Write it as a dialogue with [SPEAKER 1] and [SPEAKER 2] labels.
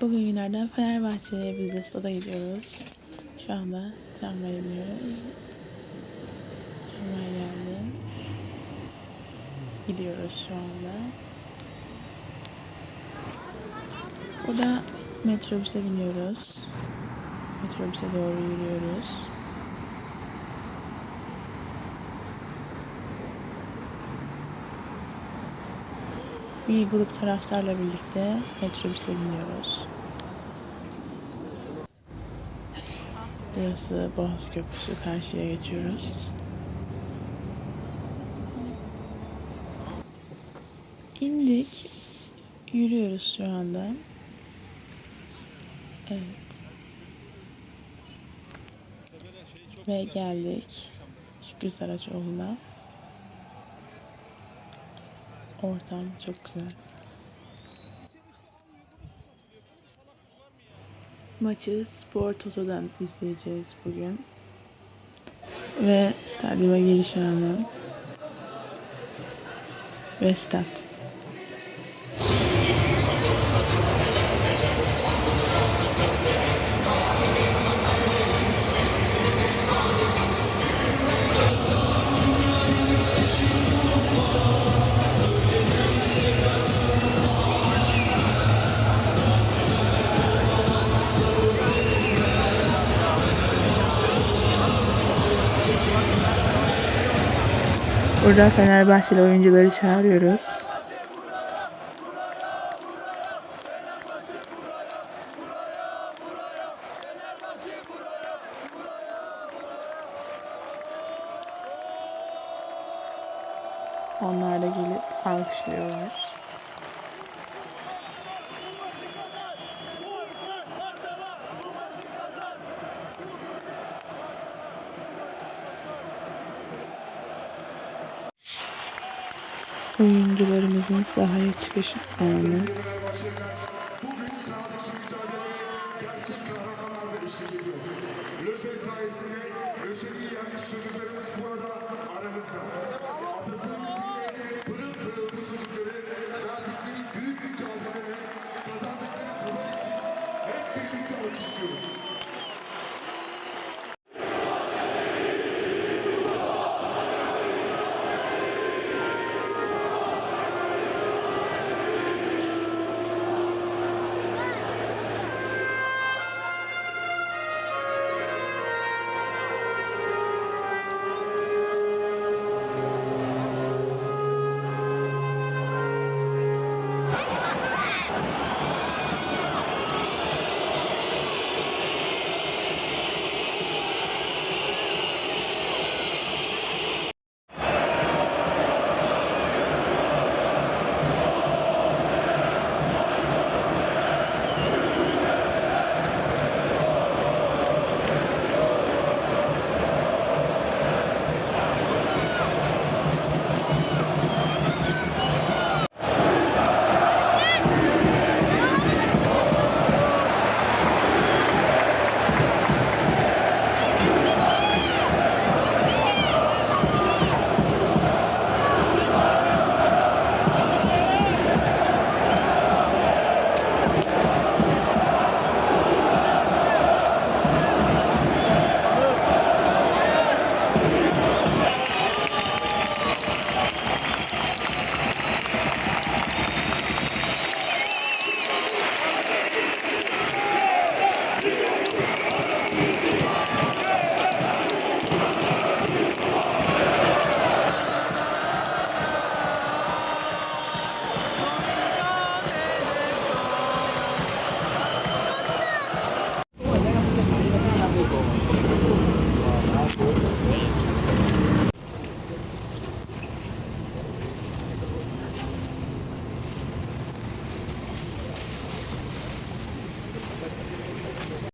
[SPEAKER 1] Bugün günlerden Fenerbahçe'ye biz de stada gidiyoruz. Şu anda tramvaya biniyoruz. Tramvay geldi. Gidiyoruz şu anda. Burada metrobüse biniyoruz. Metrobüse doğru yürüyoruz. Bir grup taraftarla birlikte metrobüse biniyoruz. Burası Boğaz Köprüsü. Karşıya geçiyoruz. İndik. Yürüyoruz şu anda. Evet. Ve geldik. Şükrü Saraçoğlu'na. Ortam çok güzel. Maçı Spor Toto'dan izleyeceğiz bugün. Ve stadyuma giriş anı. Ve stat. Burada Fenerbahçeli oyuncuları çağırıyoruz. Onlar da gelip alkışlıyorlar. Oyuncularımızın sahaya çıkış anı.